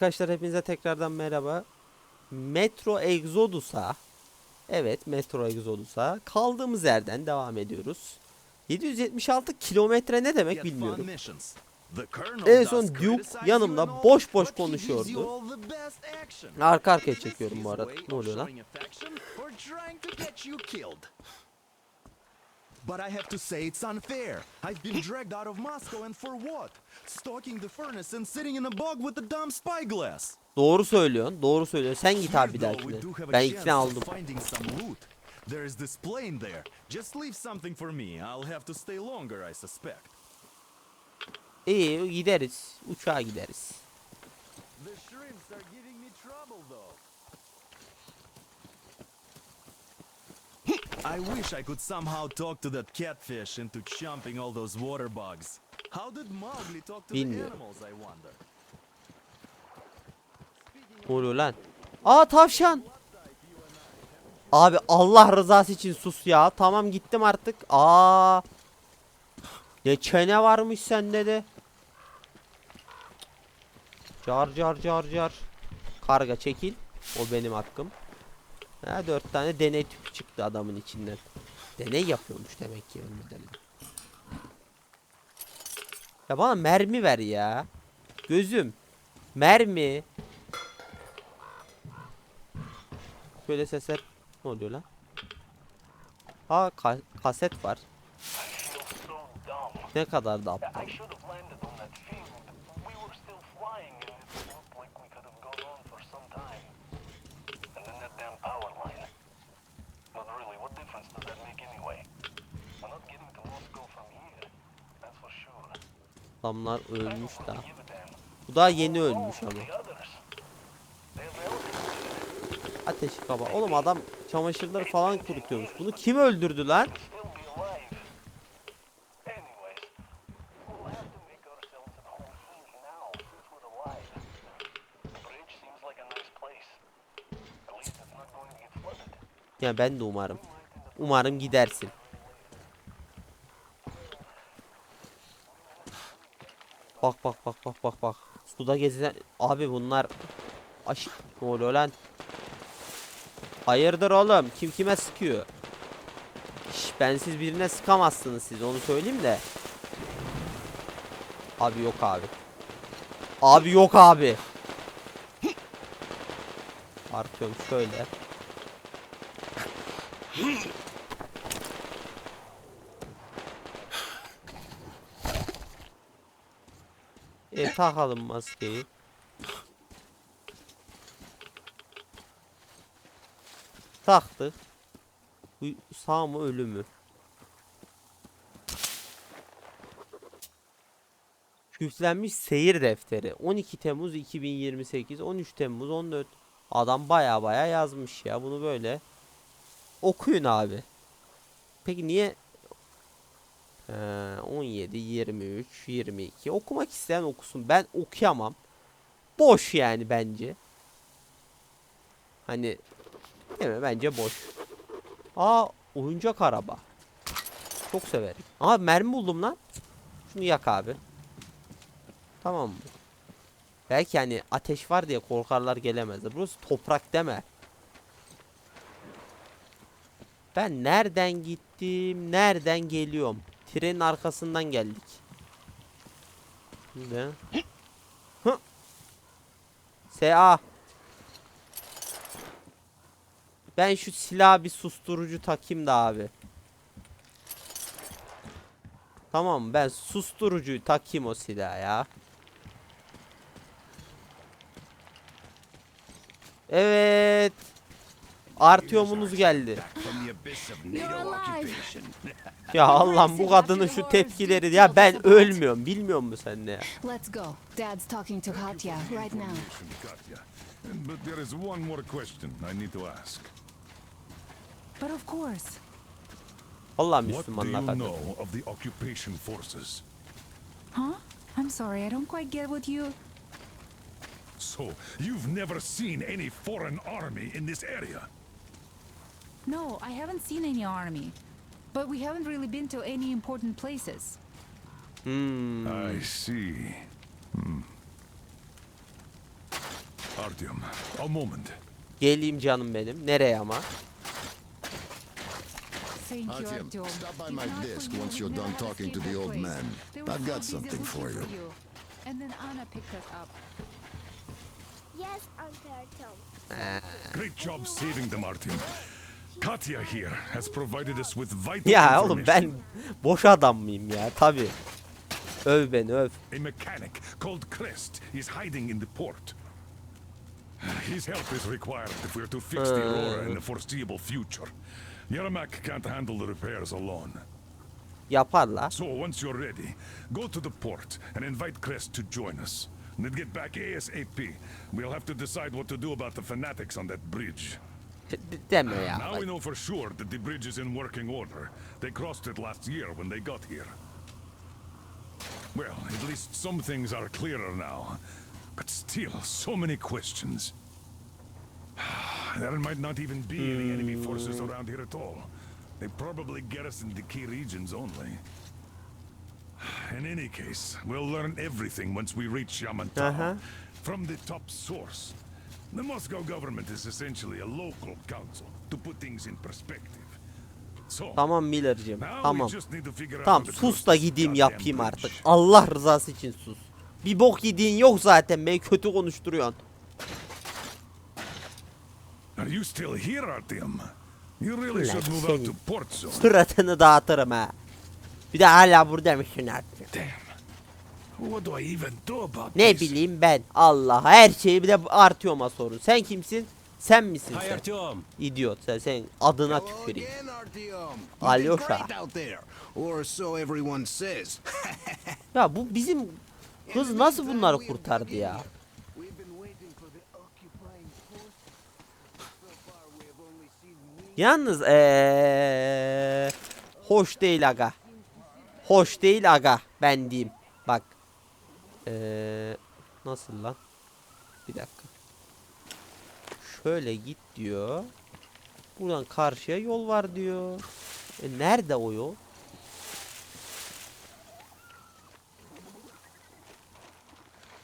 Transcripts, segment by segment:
Arkadaşlar hepinize tekrardan merhaba. Metro Exodus'a Evet Metro Exodus'a kaldığımız yerden devam ediyoruz. 776 kilometre ne demek bilmiyorum. En son Duke yanımda boş boş konuşuyordu. Arka arkaya çekiyorum bu arada. Ne oluyor lan? But I have to say it's unfair. I've been dragged out of Moscow and for what? Stalking the furnace and sitting in a bog with the dumb spyglass. Doğru söylüyorsun. Doğru söylüyorsun. Sen git abi bir dahakine. a Ben ikna aldım. Finding some loot. There is this plane there. Just leave something for me. I'll have to stay longer, I suspect. İyi gideriz. Uçağa gideriz. The shrimps are giving me trouble, though. I wish I could somehow talk to that catfish into jumping all those water bugs. How did Mowgli talk to the Bilmiyorum. animals, I wonder? Ne oluyor lan? Aa tavşan. Abi Allah rızası için sus ya. Tamam gittim artık. Aa. Ne çene varmış sende de. Car car car car. Karga çekil. O benim hakkım. Ha dört tane deney tüpü çıktı adamın içinden. Deney yapıyormuş demek ki ölmeden. Ya bana mermi ver ya. Gözüm. Mermi. Şöyle sesler. Ne oluyor lan? Aa ka- kaset var. Ne kadar da aptal. I should have landed on that field. We were still flying and it looked like we could have gone on for some time. And then that damn power line. But really, what difference does that make anyway? We're not getting to Moscow from here. That's for sure. Adamlar ölmüş daha. Bu daha yeni ölmüş ama. Ateşi kaba. Oğlum adam çamaşırları falan kurutuyormuş. Bunu kim öldürdü lan? to still be alive. Anyways, we'll have to make ourselves at home early now since we're alive. The bridge seems like a nice place. At least it's not going to get flooded. Ya ben de umarım. Umarım gidersin. Bak bak bak bak bak bak. Suda gezen abi bunlar aş ne oluyor lan? Hayırdır oğlum? Kim kime sıkıyor? Şş, ben siz birine sıkamazsınız siz onu söyleyeyim de. Abi yok abi. Abi yok abi. Artıyorum şöyle. E takalım maskeyi. Taktık. Bu sağ mı ölü mü? Küflenmiş seyir defteri. 12 Temmuz 2028, 13 Temmuz 14. Adam baya baya yazmış ya bunu böyle. Okuyun abi. Peki niye 17, 23, 22. Okumak isteyen okusun. Ben okuyamam. Boş yani bence. Hani değil mi? Bence boş. Aa oyuncak araba. Çok severim. Aa mermi buldum lan. Şunu yak abi. Tamam mı? Belki hani ateş var diye korkarlar gelemezler. Burası toprak deme. Ben nereden gittim? Nereden geliyorum? Trenin arkasından geldik. Hı. SA. Ben şu silah bir susturucu takayım da abi. Tamam ben susturucuyu takayım o silah ya. Evet. Artıyomunuz geldi. Ya Allah'ım bu kadının şu tepkileri ya ben ölmüyorum bilmiyor musun sen ne ya? Let's go. Dad's talking to Katya right now. But there is one more question I need to ask. But of course. Allah What do Müslümanlar you know of the occupation forces? Huh? I'm sorry, I don't quite get what you. So, you've never seen any foreign army in this area? No, I haven't seen any army. But we haven't really been to any important places. Hmm. I see. Hmm. Artyom, a moment. Geleyim canım benim. Nereye ama? Artyom, Artyom. stop by my desk once you're done talking to the old man. I've got something for you. And then Anna picked us up. Yes, Uncle Artyom. Great job saving them, Artyom. Katya here has provided us with vital Ya oğlum ben boş adam mıyım ya? Tabi. Öv beni öv. A mechanic called Crest is hiding in the port. His help is required if we're to fix the Aurora in the foreseeable future. Yermak can't handle the repairs alone. Yaparlar. So once you're ready, go to the port and invite Crest to join us. Then get back ASAP. We'll have to decide what to do about the fanatics on that bridge. D- d- Deme. Now we know for sure that the bridge is in working order. They crossed it last year when they got here. Well, at least some things are clearer now. But still, so many questions. There might not even be any enemy forces around here at all. They probably garrison the key regions only. In any case, we'll learn everything once we reach Yamantau. Uh-huh. From the top source. The Moscow government is essentially a local council, to put things in perspective. So, Tamam Miller'cim. Tamam. Tamam sus da gideyim yapayım artık. Allah rızası için sus. Bir bok yediğin yok zaten. Beni kötü konuşturuyorsun. Are you still here, Artyom? You really should move out to senin. port zone. Suratını dağıtırım ha. Bir de hala burada mısın artık? Damn. What do I even do about Ne this? bileyim ben. Allah her şeyi bir de Artyom'a sorun. Sen kimsin? Sen misin Hi, sen? Artyom. İdiot sen. Sen adına tüküreyim. Alyosha. Ya bu bizim kız nasıl bunları kurtardı ya? Yalnız eee hoş değil aga. Hoş değil aga ben diyeyim. Bak. Eee nasıl lan? Bir dakika. Şöyle git diyor. Buradan karşıya yol var diyor. E nerede o yol?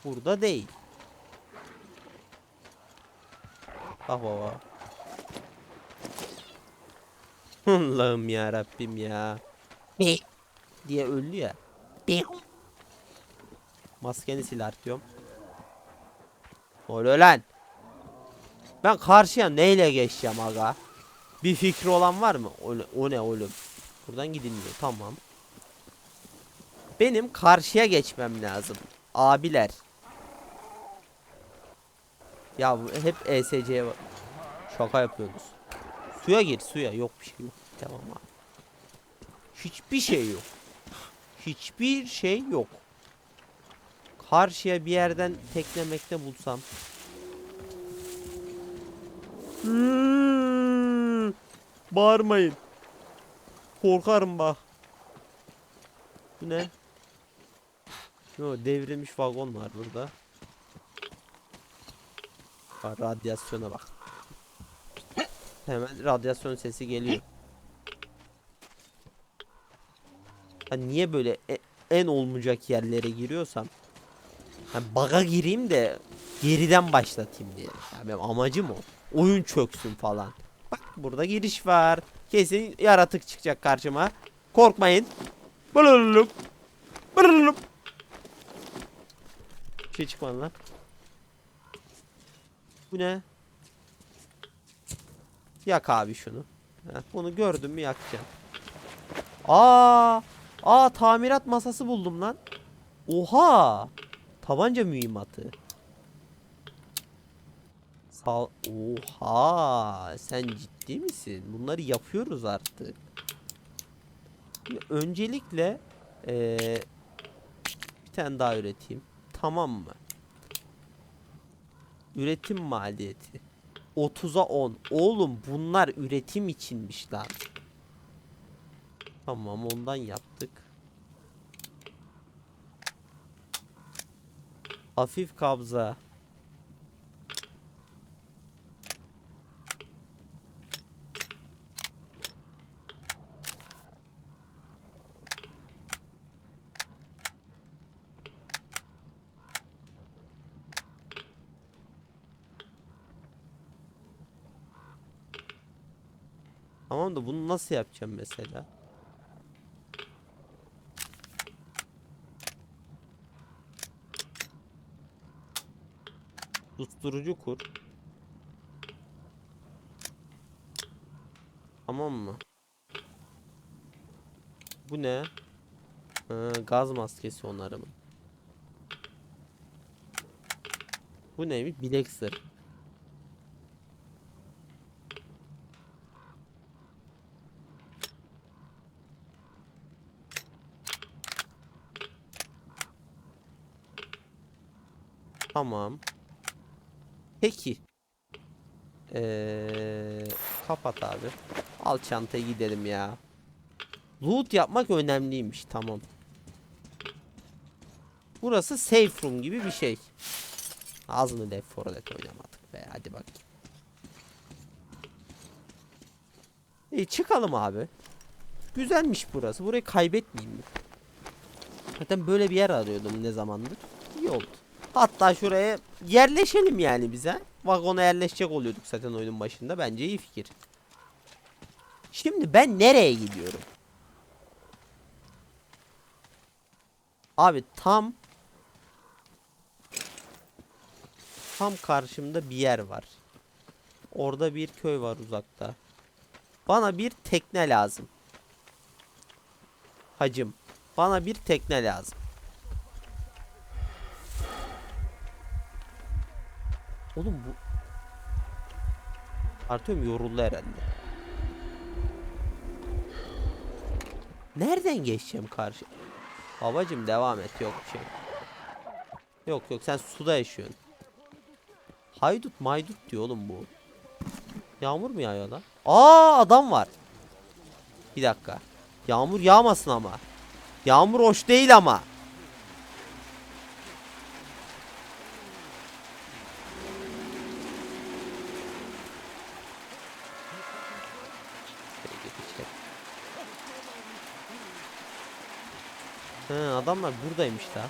Burada değil. Bak baba. Allah'ım ya Rabbim ya. Diye öldü ya. Maskeni sil artıyorum. Oluyor lan. Ben karşıya neyle geçeceğim aga? Bir fikri olan var mı? O, o ne oğlum? Buradan gidilmiyor. Tamam. Benim karşıya geçmem lazım. Abiler. Ya hep bak- şaka yapıyorsunuz. Suya gir suya. Yok bir şey yok. Tamam abi. Hiçbir şey yok. Hiçbir şey yok. Karşıya bir yerden teklemekte bulsam. Hmm, Bağırmayın. Korkarım bak. Bu ne? Yo, devrilmiş vagon var burada. Bak, radyasyona bak. Hemen radyasyon sesi geliyor. Ha niye böyle e- en olmayacak yerlere giriyorsam ha baga gireyim de geriden başlatayım diye. Ya benim amacım o. Oyun çöksün falan. Bak burada giriş var. Kesin yaratık çıkacak karşıma. Korkmayın. Bırırırım. Bırırırım. Bir şey çıkmadı lan. Bu ne? Yak abi şunu. Bunu gördüm mü yakacağım. Aa! Aa tamirat masası buldum lan. Oha! Tabanca mühimmatı. Sağ Oha! Sen ciddi misin? Bunları yapıyoruz artık. Öncelikle eee, bir tane daha üreteyim. Tamam mı? Üretim maliyeti. 30'a 10. Oğlum bunlar üretim içinmiş lan. Tamam ondan yaptık. Hafif kabza. Tamam da bunu nasıl yapacağım mesela? Susturucu kur. Tamam mı? Bu ne? Ha, gaz maskesi onarımı. Bu neymiş? Bilek sır. Tamam. Peki. Ee, kapat abi. Al çantayı gidelim ya. Loot yapmak önemliymiş. Tamam. Burası safe room gibi bir şey. Az mı Left 4 Dead oynamadık be. Hadi bak. İyi çıkalım abi. Güzelmiş burası. Burayı kaybetmeyeyim mi? Zaten böyle bir yer arıyordum ne zamandır. İyi oldu. Hatta şuraya yerleşelim yani bize. Vagona yerleşecek oluyorduk zaten oyunun başında. Bence iyi fikir. Şimdi ben nereye gidiyorum? Abi tam tam karşımda bir yer var. Orada bir köy var uzakta. Bana bir tekne lazım. Hacım, bana bir tekne lazım. Oğlum bu Artyom yoruldu herhalde. Nereden geçeceğim karşı? Babacım devam et yok bir şey. Yok yok sen suda yaşıyorsun. Haydut maydut diyor oğlum bu. Yağmur mu yağıyor lan? Aa adam var. Bir dakika. Yağmur yağmasın ama. Yağmur hoş değil ama. Adamlar buradaymış da.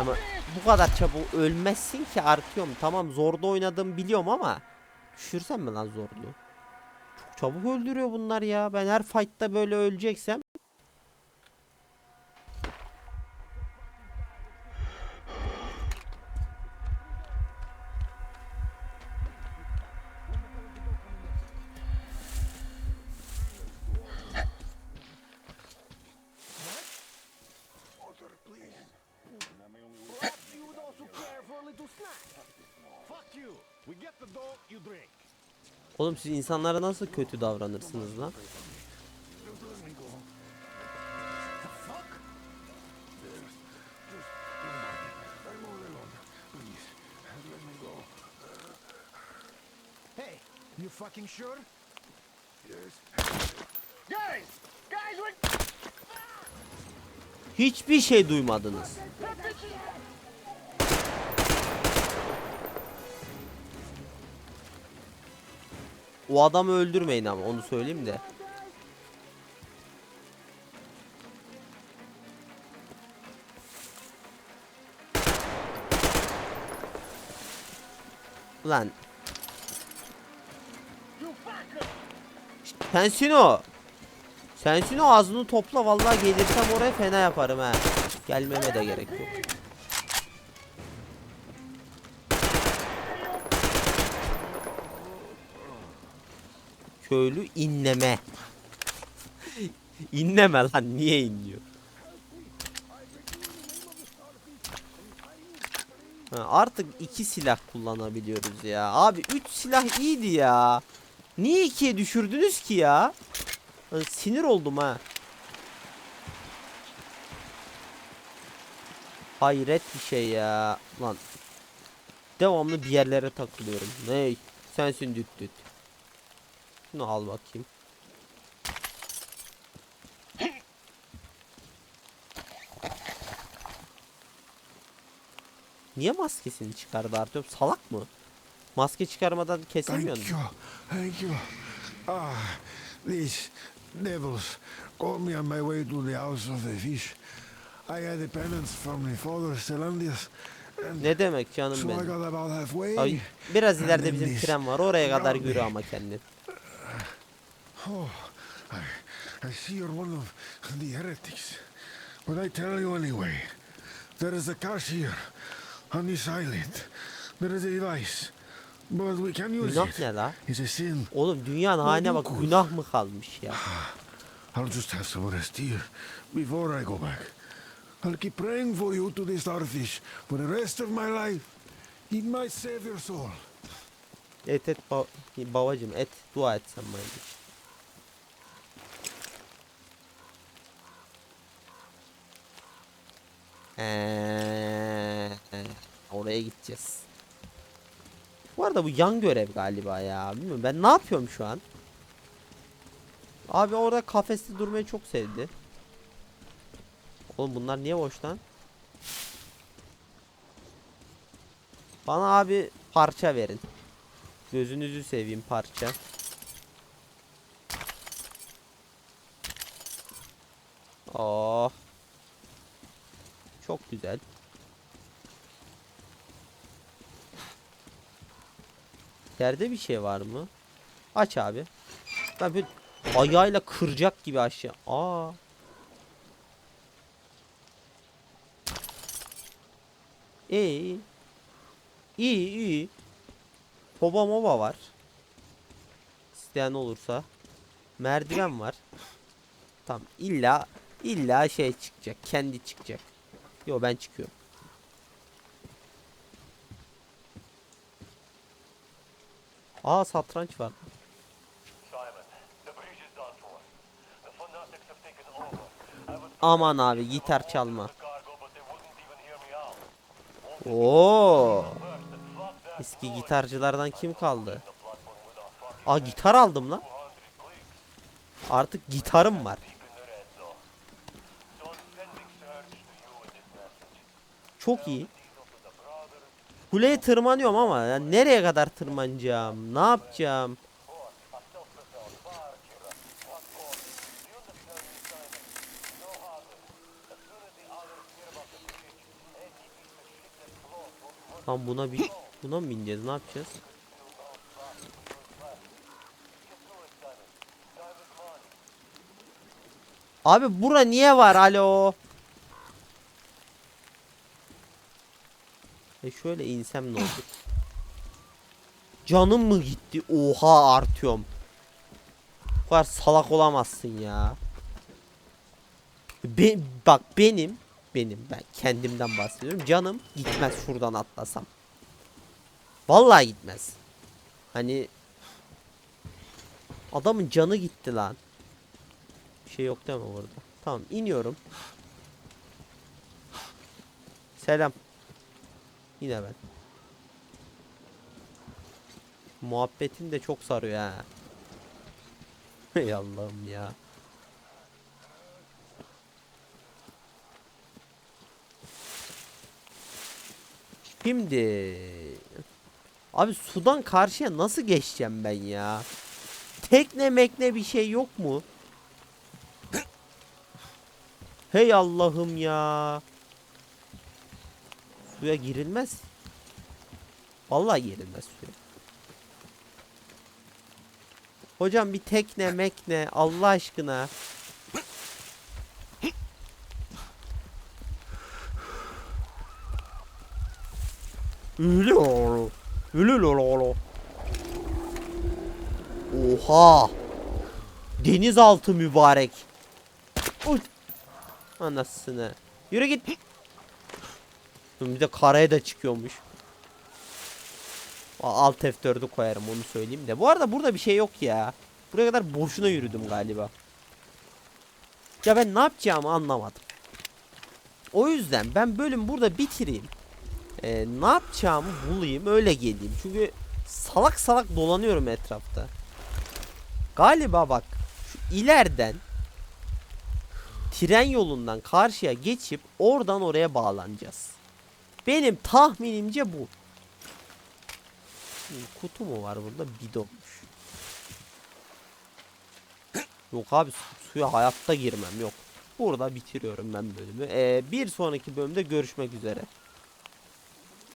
Ama bu kadar çabuk ölmezsin ki artıyorum. Tamam zorda oynadığımı biliyorum ama düşürsem mi lan zorluğu? Çok çabuk öldürüyor bunlar ya. Ben her fight'ta böyle öleceksem Oğlum siz insanlara nasıl kötü davranırsınız lan? Hey, you fucking sure? Guys! Guys, we Hiçbir şey duymadınız. O adamı öldürmeyin ama onu söyleyeyim de. Ulan. Sensin o. Sensin o ağzını topla vallahi gelirsem oraya fena yaparım ha. Gelmeme de gerek yok. Köylü inleme. İnleme lan niye inliyor? Artık iki silah kullanabiliyoruz ya. Abi üç silah iyiydi ya. Niye ikiye düşürdünüz ki ya? Sinir oldum ha. Hayret bir şey ya. Lan. Devamlı bir yerlere takılıyorum. Ney? Sensin düt düt. Şunu al bakayım. Niye maskesini çıkardı Artyom? Salak mı? Maske çıkarmadan kesemiyor Thank you. Thank you. Ah, this devils caught me on my way to the house of the fish. I had a penance from my father, Celandius. And Ne demek canım benim. Abi, biraz ileride bizim tren var. Oraya kadar yürü ama kendin. Oh, I, I see you're one of the heretics. But I tell you anyway, there is a cache here on this island. There is a device, but we can use Günah it. ne la? It's a sin. Oğlum dünyanın haline bak. Günah mı kalmış ya? I'll just have some rest here before I go back. I'll keep praying for you to the starfish for the rest of my life. It might save your soul. Et et ba babacım et. Dua et sen bana. Eee, oraya gideceğiz. Bu arada bu yan görev galiba ya. Bilmiyorum ben ne yapıyorum şu an? Abi orada kafeste durmayı çok sevdi. Oğlum bunlar niye boş lan? Bana abi parça verin. Gözünüzü seveyim parça. Oh. Güzel. Yerde bir şey var mı? Aç abi. Ben bir ayağıyla kıracak gibi aşağı. Aa. İyi. İyi iyi. Hoba moba var. İsteyen olursa. Merdiven var. Tamam illa illa şey çıkacak. Kendi çıkacak. Yo ben çıkıyorum. Aa satranç var. Aman abi gitar çalma. Oo. Eski gitarcılardan kim kaldı? Aa gitar aldım lan. Artık gitarım var. Çok iyi. Kuleye tırmanıyorum ama yani nereye kadar tırmanacağım? Ne yapacağım? Tam buna bir buna mı bineceğiz? Ne yapacağız? Abi bura niye var? Alo. E şöyle insem ne olur? Canım mı gitti? Oha artıyorum. Bu kadar salak olamazsın ya. Be bak benim benim ben kendimden bahsediyorum. Canım gitmez şuradan atlasam. Vallahi gitmez. Hani adamın canı gitti lan. Bir şey yok değil mi orada? Tamam iniyorum. Selam. Ben. Muhabbetin de çok sarıyor ha. Ey Allah'ım ya. Şimdi Abi sudan karşıya nasıl geçeceğim ben ya? Tekne mekne bir şey yok mu? Hey Allah'ım ya. Suya girilmez. Vallahi girilmez suya. Hocam bir tekne mekne Allah aşkına. Öyle oğlum. Oha. Denizaltı mübarek. Anasını. Yürü git. Bir de karaya da çıkıyormuş. Alt F4'ü koyarım onu söyleyeyim de. Bu arada burada bir şey yok ya. Buraya kadar boşuna yürüdüm galiba. Ya ben ne yapacağımı anlamadım. O yüzden ben bölüm burada bitireyim. Ee, ne yapacağımı bulayım öyle geleyim. Çünkü salak salak dolanıyorum etrafta. Galiba bak şu ileriden tren yolundan karşıya geçip oradan oraya bağlanacağız. Benim tahminimce bu. Kutu mu var burada? Bidonmuş. Yok abi su- suya hayatta girmem yok. Burada bitiriyorum ben bölümü. Ee, bir sonraki bölümde görüşmek üzere.